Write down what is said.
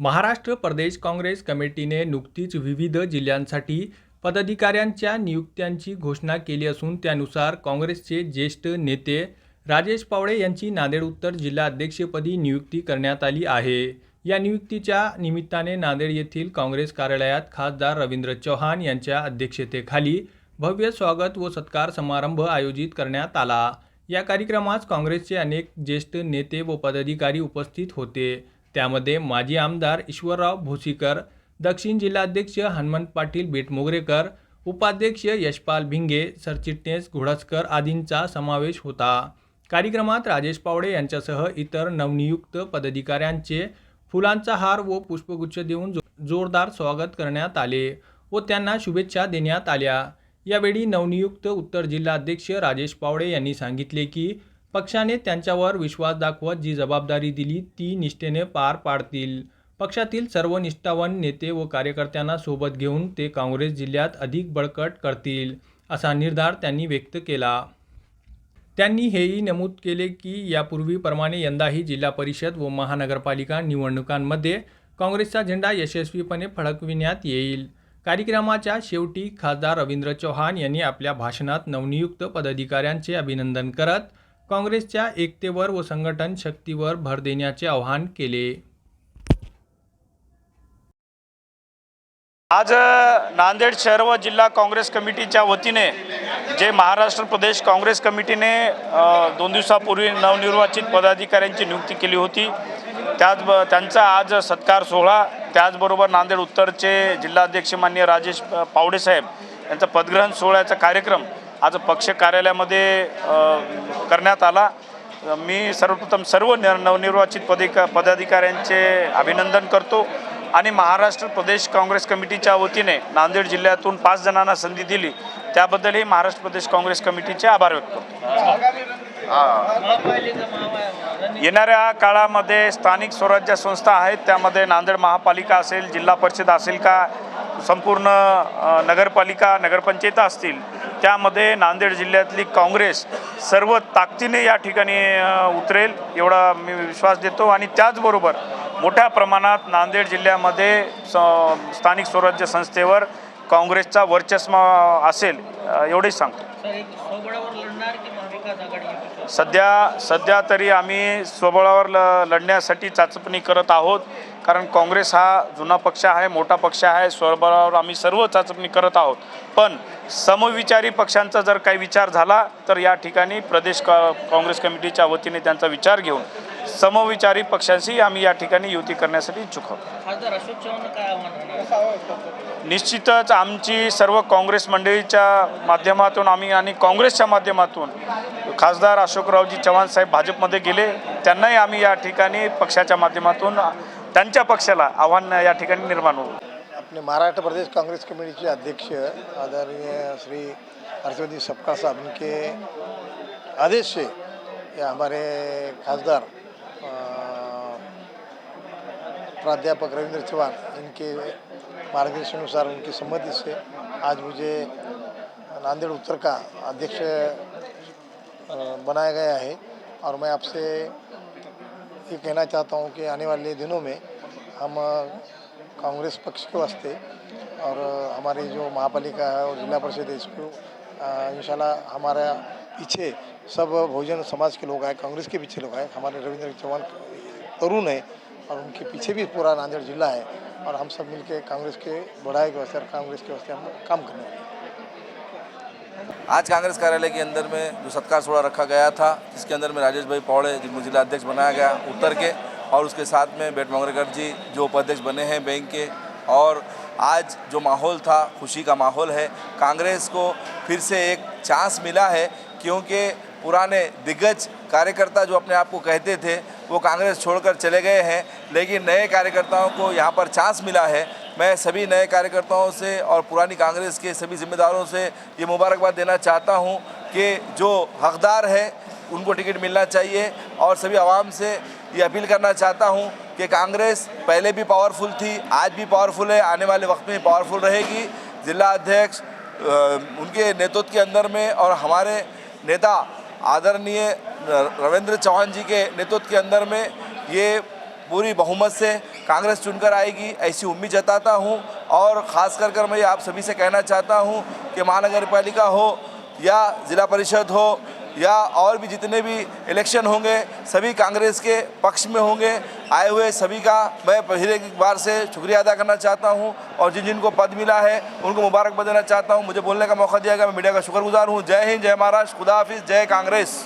महाराष्ट्र प्रदेश काँग्रेस कमिटीने नुकतीच विविध जिल्ह्यांसाठी पदाधिकाऱ्यांच्या नियुक्त्यांची घोषणा केली असून त्यानुसार काँग्रेसचे ज्येष्ठ नेते राजेश पावळे यांची नांदेड उत्तर जिल्हा अध्यक्षपदी नियुक्ती करण्यात आली आहे. या नियुक्तीच्या निमित्ताने नांदेड येथील काँग्रेस कार्यालयात खासदार रवींद्र चव्हाण यांच्या अध्यक्षतेखाली भव्य स्वागत व सत्कार समारंभ आयोजित करण्यात आला. या कार्यक्रमात काँग्रेसचे अनेक ज्येष्ठ नेते व पदाधिकारी उपस्थित होते. त्यामध्ये माजी आमदार ईश्वरराव भोसीकर दक्षिण जिल्हाध्यक्ष हनुमंत पाटील बेटमोगरेकर उपाध्यक्ष यशपाल भिंगे सरचिटणीस घोडसकर आदींचा समावेश होता. कार्यक्रमात राजेश पावडे यांच्यासह इतर नवनियुक्त पदाधिकाऱ्यांचे फुलांचा हार व पुष्पगुच्छ देऊन जो जोरदार स्वागत करण्यात आले व त्यांना शुभेच्छा देण्यात आल्या. यावेळी नवनियुक्त उत्तर जिल्हाध्यक्ष राजेश पावडे यांनी सांगितले की पक्षाने त्यांच्यावर विश्वास दाखवत जी जबाबदारी दिली ती निष्ठेने पार पाडतील. पक्षातील सर्व निष्ठावान नेते व कार्यकर्त्यांना सोबत घेऊन ते काँग्रेस जिल्ह्यात अधिक बळकट करतील असा निर्धार त्यांनी व्यक्त केला. त्यांनी हेही नमूद केले की यापूर्वीप्रमाणे यंदाही जिल्हा परिषद व महानगरपालिका निवडणुकांमध्ये काँग्रेसचा झेंडा यशस्वीपणे फडकविण्यात येईल. कार्यक्रमाच्या शेवटी खासदार रवींद्र चव्हाण यांनी आपल्या भाषणात नवनियुक्त पदाधिकाऱ्यांचे अभिनंदन करत काँग्रेसच्या एकतेवर व संघटन शक्तीवर भर देण्याचे आवाहन केले. आज नांदेड शहर व जिल्हा काँग्रेस कमिटीच्या वतीने जे महाराष्ट्र प्रदेश काँग्रेस कमिटीने दोन दिवसापूर्वी नवनिर्वाचित पदाधिकाऱ्यांची नियुक्ती केली होती. त्याच त्यांचा आज सत्कार सोहळा. त्याचबरोबर नांदेड उत्तरचे जिल्हाध्यक्ष मान्य राजेश पावडेसाहेब यांचा पदग्रहण सोहळ्याचा कार्यक्रम आज पक्ष कार्यालयामध्ये करण्यात आला. मी सर्वप्रथम सर्व न नवनिर्वाचित पदिका पदाधिकाऱ्यांचे अभिनंदन करतो आणि महाराष्ट्र प्रदेश काँग्रेस कमिटीच्या वतीने नांदेड जिल्ह्यातून पाच जणांना संधी दिली. त्याबद्दलही महाराष्ट्र प्रदेश काँग्रेस कमिटीचे आभार व्यक्त करतो. येणाऱ्या काळामध्ये स्थानिक स्वराज्य संस्था आहेत. त्यामध्ये नांदेड महापालिका असेल जिल्हा परिषद असेल का संपूर्ण नगरपालिका नगरपंचायत असतील त्यामध्ये नांदेड जिल्ह्यातली काँग्रेस सर्व ताकदीने या ठिकाणी उतरेल एवढा मी विश्वास देतो. आणि त्याचबरोबर मोठ्या प्रमाणात नांदेड जिल्ह्यामध्ये स- स्थानिक स्वराज्य संस्थेवर काँग्रेसचा वर्चस्व असेल एवढेच सांगतो. सध्या सध्या तरी आम्ही स्वबळावर ल लढण्यासाठी चाचपणी करत आहोत. कारण काँग्रेस हा जुना पक्ष आहे मोठा पक्ष आहे स्वबळावर आम्ही सर्व चाचपणी करत आहोत. पण समविचारी पक्षांचा जर काही विचार झाला तर या ठिकाणी प्रदेश का काँग्रेस कमिटीच्या वतीने त्यांचा विचार घेऊन समविचारी पक्षांशी आम्ही या ठिकाणी युती करण्यासाठी इच्छुक आहोत. निश्चितच आमची सर्व काँग्रेस मंडळीच्या माध्यमातून आम्ही आणि काँग्रेसच्या माध्यमातून खासदार अशोकरावजी चव्हाण साहेब भाजपमध्ये गेले. त्यांनाही आम्ही या ठिकाणी पक्षाच्या माध्यमातून त्यांच्या पक्षाला आव्हान या ठिकाणी निर्माण होऊ. आपले महाराष्ट्र प्रदेश काँग्रेस कमिटीचे अध्यक्ष आदरणीय श्री हर्षवर्धन सबका साहब उनके आदेश से या हमारे खासदार प्राध्यापक रविंद्र चौहान इनके मार्गदर्शनुसार उनकी सम्मति से आज मुझे नांदेड़ उत्तर का अध्यक्ष बनाया गया है। और मैं आपसे ये कहना चाहता हूँ कि आने वाले दिनों में हम कांग्रेस पक्ष के वास्ते और हमारी जो महापालिका है और जिला परिषद है इसको इंशाल्लाह हमारा पीछे सब बहुजन समाज के लोग आए, कांग्रेस के पीछे लोग आए। हमारे रविंद्र चौहान तरुण है और उनके पीछे भी पूरा नांदेड़ जिला है। और हम सब मिलके कांग्रेस के बढ़ाई के वास्ते और कांग्रेस के वास्ते हम काम करने वाले हैं। आज कांग्रेस कार्यालय के अंदर में जो सत्कार सोड़ा रखा गया था, जिसके अंदर में राजेश भाई पौड़े जिनको जिला अध्यक्ष बनाया गया उत्तर के, और उसके साथ में बेट मंगरेकर जी, जो उपाध्यक्ष बने हैं बैंक के। और आज जो माहौल था, खुशी का माहौल है, कांग्रेस को फिर से एक चांस मिला है, क्योंकि पुराने दिग्गज कार्यकर्ता जो अपने आप को कहते थे, वो कांग्रेस छोड़कर चले गए हैं, लेकिन नए कार्यकर्ताओं को यहाँ पर चांस मिला है। मैं सभी नए कार्यकर्ताओं से और पुरानी कांग्रेस के सभी जिम्मेदारों से ये मुबारकबाद देना चाहता हूँ कि जो हकदार है, उनको टिकट मिलना चाहिए और सभी आवाम से ये अपील करना चाहता हूँ कि कांग्रेस पहले भी पावरफुल थी, आज भी पावरफुल है, आने वाले वक्त में पावरफुल रहेगी। जिला अध्यक्ष उनके नेतृत्व के अंदर में और हमारे नेता आदरणीय रविंद्र चौहान जी के नेतृत्व के अंदर में ये पूरी बहुमत से कांग्रेस चुनकर आएगी, ऐसी उम्मीद जताता हूँ और ख़ास कर कर मैं आप सभी से कहना चाहता हूँ कि महानगर पालिका हो या ज़िला परिषद हो या और भी जितने भी इलेक्शन होंगे, सभी कांग्रेस के पक्ष में होंगे, आए हुए सभी का मैं पहले एक बार से शुक्रिया अदा करना चाहता हूँ और जिन जिनको पद मिला है, उनको मुबारकबाद देना चाहता हूँ। मुझे बोलने का मौका दिया गया, मैं मीडिया का शुक्रगुजार हूँ। जय हिंद, जय महाराष्ट्र, खुदा हाफिज, जय कांग्रेस।